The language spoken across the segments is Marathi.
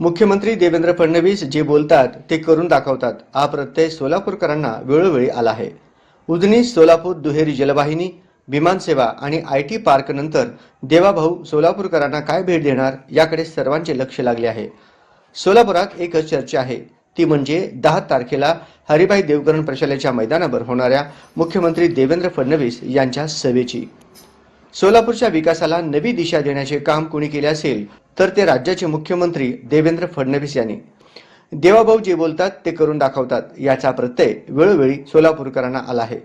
मुख्यमंत्री देवेंद्र फडणवीस जे बोलतात ते करून दाखवतात. हा प्रत्यय सोलापूरकरांना वेळोवेळी आला आहे. उजनी सोलापूर दुहेरी जलवाहिनी विमानसेवा आणि आय टी पार्कनंतर देवाभाऊ सोलापूरकरांना काय भेट देणार याकडे सर्वांचे लक्ष लागले आहे. सोलापुरात एकच चर्चा आहे. ती म्हणजे दहा तारखेला हरिभाई देवकरण प्रशालेच्या मैदानावर होणाऱ्या मुख्यमंत्री देवेंद्र फडणवीस यांच्या सभेची. सोलापूरच्या विकासाला नवी दिशा देण्याचे काम कोणी केले असेल तर ते राज्याचे मुख्यमंत्री देवेंद्र फडणवीस यांनी. देवाभाऊ जे बोलतात ते करून दाखवतात. याचा प्रत्यय वेळोवेळी सोलापूरकरांना आला आहे.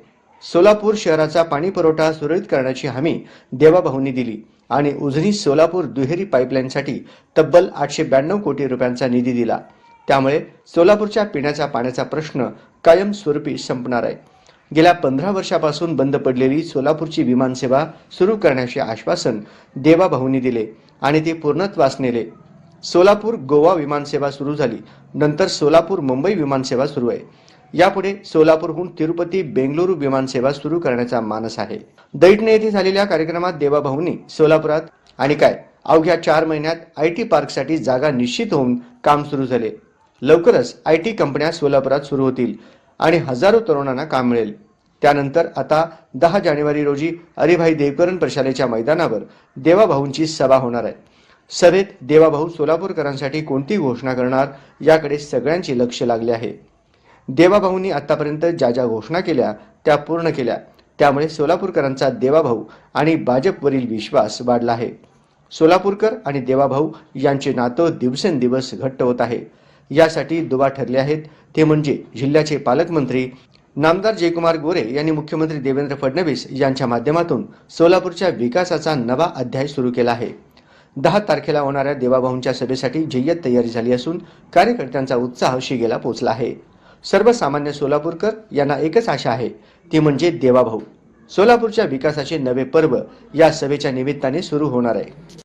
सोलापूर शहराचा पाणी पुरवठा सुरळीत करण्याची हमी देवाभाऊंनी दिली आणि उजनी सोलापूर दुहेरी पाईपलाईनसाठी तब्बल आठशे ब्याण्णव कोटी रुपयांचा निधी दिला. त्यामुळे सोलापूरच्या पिण्याचा पाण्याचा प्रश्न कायमस्वरूपी संपणार आहे. गेल्या पंधरा वर्षापासून बंद पडलेली सोलापूरची विमानसेवा सुरू करण्याचे आश्वासन देवाभाऊंनी दिले. आणि ते पूर्णत्वास नेले. सोलापूर गोवा विमानसेवा सुरू झाली. नंतर सोलापूर मुंबई विमानसेवा सुरू आहे. यापुढे सोलापूरहून तिरुपती बेंगलुरू विमानसेवा सुरू करण्याचा मानस आहे. दैटणे येथे झालेल्या कार्यक्रमात देवाभाऊंनी सोलापुरात आणि काय? अवघ्या चार महिन्यात आय टी पार्कसाठी जागा निश्चित होऊन काम सुरू झाले. लवकरच आय टी कंपन्या सोलापुरात सुरू होतील आणि हजारो तरुणांना काम मिळेल. त्यानंतर आता दहा जानेवारी रोजी हरिभाई देवकरण प्रशालेच्या मैदानावर देवाभाऊंची सभा होणार आहे. सभेत देवाभाऊ सोलापूरकरांसाठी कोणती घोषणा करणार याकडे सगळ्यांचे लक्ष लागले आहे. देवाभाऊंनी आतापर्यंत ज्या ज्या घोषणा केल्या त्या पूर्ण केल्या. त्यामुळे सोलापूरकरांचा देवाभाऊ आणि भाजपवरील विश्वास वाढला आहे. सोलापूरकर आणि देवाभाऊ यांचे नातं दिवसेंदिवस घट्ट होत आहे. यासाठी दुवा ठरले आहेत. ते म्हणजे जिल्ह्याचे पालकमंत्री नामदार जयकुमार गोरे यांनी मुख्यमंत्री देवेंद्र फडणवीस यांच्या माध्यमातून सोलापूरच्या विकासाचा नवा अध्याय सुरू केला आहे. दहा तारखेला होणाऱ्या देवाभाऊंच्या सभेसाठी जय्यत तयारी झाली असून कार्यकर्त्यांचा उत्साह शिगेला पोहोचला आहे. सर्वसामान्य सोलापूरकर यांना एकच आशा आहे ती म्हणजे देवाभाऊ. सोलापूरच्या विकासाचे नवे पर्व या सभेच्या निमित्ताने सुरू होणार आहे.